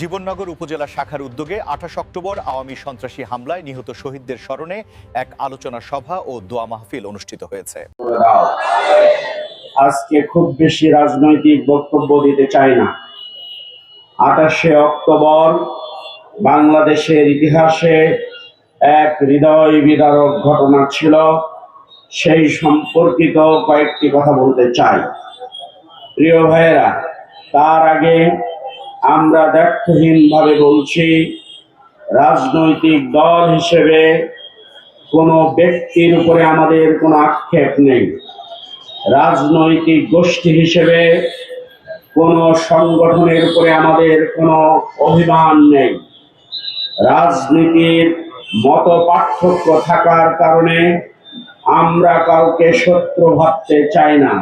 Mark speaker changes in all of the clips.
Speaker 1: জীবননগর উপজেলা শাখার উদ্যোগে আঠাশ অক্টোবর আওয়ামী সন্ত্রাসী হামলায় নিহত শহীদদের স্মরণে এক আলোচনা সভা ও দোয়া মাহফিল অনুষ্ঠিত হয়েছে।
Speaker 2: আজকে খুব বেশি রাজনৈতিক বক্তব্য দিতে চাই না। আঠাশে অক্টোবর বাংলাদেশের ইতিহাসে এক হৃদয় বিদারক ঘটনা ছিল। সেই সম্পর্কিত কয়েকটি কথা বলতে চাই। প্রিয় ভাইয়েরা, তার আগে আমরা দায়িত্বহীনভাবে বলছি, রাজনৈতিক দল হিসেবে কোনো ব্যক্তির উপরে আমাদের কোনো আক্ষেপ নেই। রাজনৈতিক গোষ্ঠী হিসেবে কোনো সংগঠনের উপরে আমাদের কোনো অভিমান নেই। রাজনীতির মত পার্থক্য থাকার কারণে আমরা কাউকে শত্রু ভাবতে চাই না।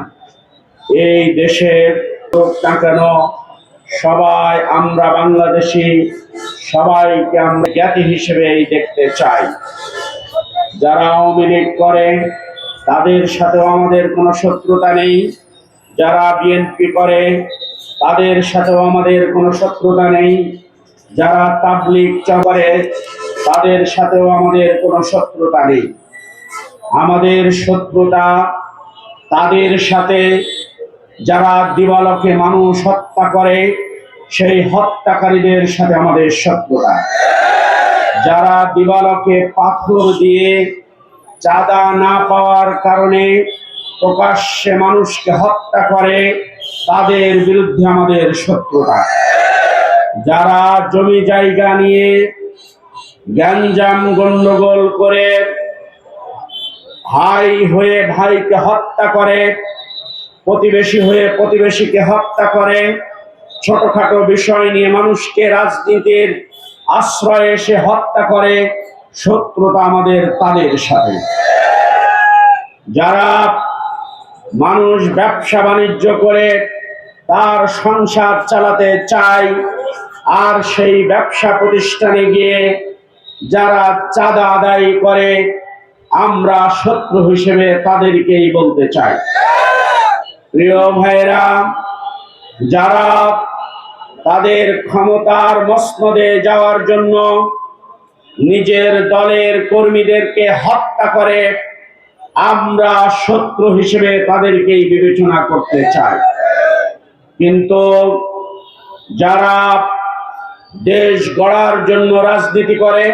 Speaker 2: এই দেশের হোক না কেন সবাই আমরা বাংলাদেশি, সবাইকে আমরা জ্ঞাতি হিসেবেই দেখতে চাই। যারা আওয়ামী লীগ করে, তাদের সাথেও আমাদের কোনো শত্রুতা নেই। যারা বিএনপি করে, তাদের সাথেও আমাদের কোনো শত্রুতা নেই। যারা তাবলিগ করে, তাদের সাথেও আমাদের কোনো শত্রুতা নেই। আমাদের শত্রুতা তাদের সাথে যারা দিবালকে মানুষ হত্যা করে, সেই হত্যাকারীদের সাথে আমাদের শত্রুতা। যারা দিবালকে পাথর দিয়ে চাঁদা না পাওয়ার কারণে প্রকাশ্যে মানুষকে হত্যা করে, তাদের বিরুদ্ধে আমাদের শত্রুতা। যারা জমি জায়গা নিয়ে গ্যাঞ্জাম গন্ডগোল করে, ভাই হয়ে ভাইকে হত্যা করে প্রতিবেশী হয়ে প্রতিবেশীকে হত্যা করে। ছোটখাটো বিষয় নিয়ে মানুষকে রাজনীতির আশ্রয়ে এসে হত্যা করে। শত্রুতা আমাদের তাদের সাথে। যারা মানুষ ব্যবসা বাণিজ্য করে, তার সংসার চালাতে চায়, আর সেই ব্যবসা প্রতিষ্ঠানে গিয়ে যারা চাঁদা আদায় করে, আমরা শত্রু হিসেবে তাদেরকেই বলতে চাই। প্রিয় ভাইরা যারা তাদের ক্ষমতার মসনদে যাওয়ার জন্য নিজের দলের কর্মীদেরকে হত্যা করে, আমরা শত্রু হিসেবে তাদেরকেই বিবেচনা করতে চাই। কিন্তু যারা দেশ গড়ার জন্য রাজনীতি করে,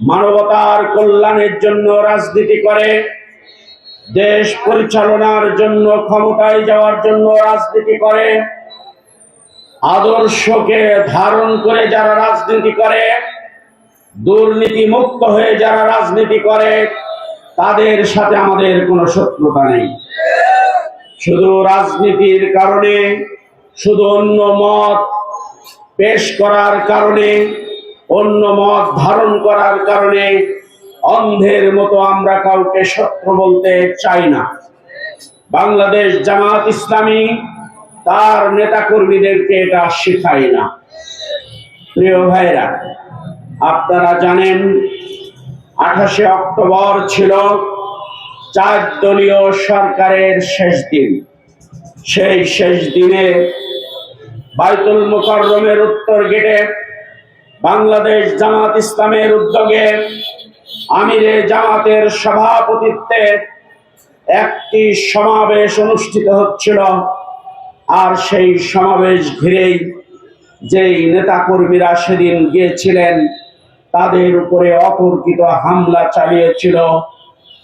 Speaker 2: মানবতার কল্যাণের জন্য রাজনীতি করে দেশ পরিচালনার জন্য, ক্ষমতায় যাওয়ার জন্য রাজনীতি করে। আদর্শকে ধারণ করে যারা রাজনীতি করে দুর্নীতি মুক্ত হয়ে যারা রাজনীতি করে, তাদের সাথে আমাদের কোনো শত্রুতা নেই। শুধু রাজনীতির কারণে, শুধু অন্য মত পেশ করার কারণে, অন্য মত ধারণ করার কারণে অন্ধের মতো আমরা কাউকে শত্রু বলতে চাই না। বাংলাদেশ জামাত ইসলামী তার নেতাকর্মীদেরকে এটা শেখায় না। প্রিয় ভাইরা, আপনারা জানেন, আঠাশে অক্টোবর ছিল চার দলীয় সরকারের শেষ দিন। সেই শেষ দিনে বাইতুল মোকাররমের উত্তর গেটে বাংলাদেশ জামাত ইসলামের উদ্যোগে আমিরে জামাতের সভাপতিত্বে একটি সমাবেশ অনুষ্ঠিত হচ্ছিল। আর সেই সমাবেশ ঘিরেই যেই নেতাকর্মীরা সেদিন গিয়েছিলেন, তাদের উপরে অতর্কিত হামলা চালিয়েছিল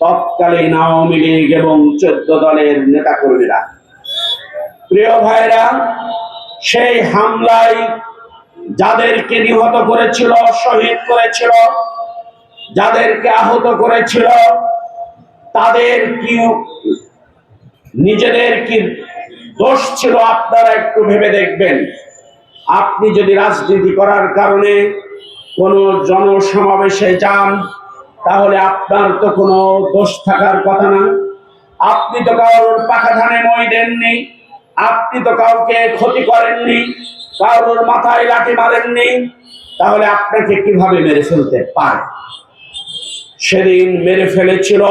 Speaker 2: তৎকালীন আওয়ামী লীগ এবং চোদ্দ দলের নেতাকর্মীরা। প্রিয় ভাইরা, সেই হামলায় যাদেরকে নিহত করেছিল, শহীদ করেছিল যাদেরকে আহত করেছিল, তাদের কি নিজেদের কি দোষ ছিল আপনারা একটু ভেবে দেখবেন। আপনি যদি রাজনীতি করার কারণে কোনো জনসমাবেশে যান, তাহলে আপনার তো কোনো দোষ থাকার কথা না। আপনি তো কারোর পাখা ধানে মই দেননি, আপনি তো কাউকে ক্ষতি করেননি, কারোর মাথায় লাঠি মারেননি, তাহলে আপনাকে কীভাবে মেরে ফেলতে পারে? সেদিন মেরে ফেলেছিল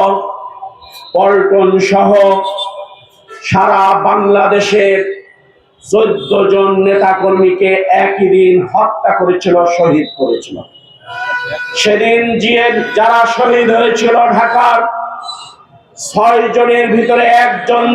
Speaker 2: পল্টন সহ সারা বাংলাদেশের চোদ্দ জন নেতা কর্মীকে একই দিন হত্যা করেছিল, শহীদ করেছিল। সেদিন জিয়ে, যারা শহীদ হয়েছিল ঢাকার, ছয় জনের ভিতরে একজন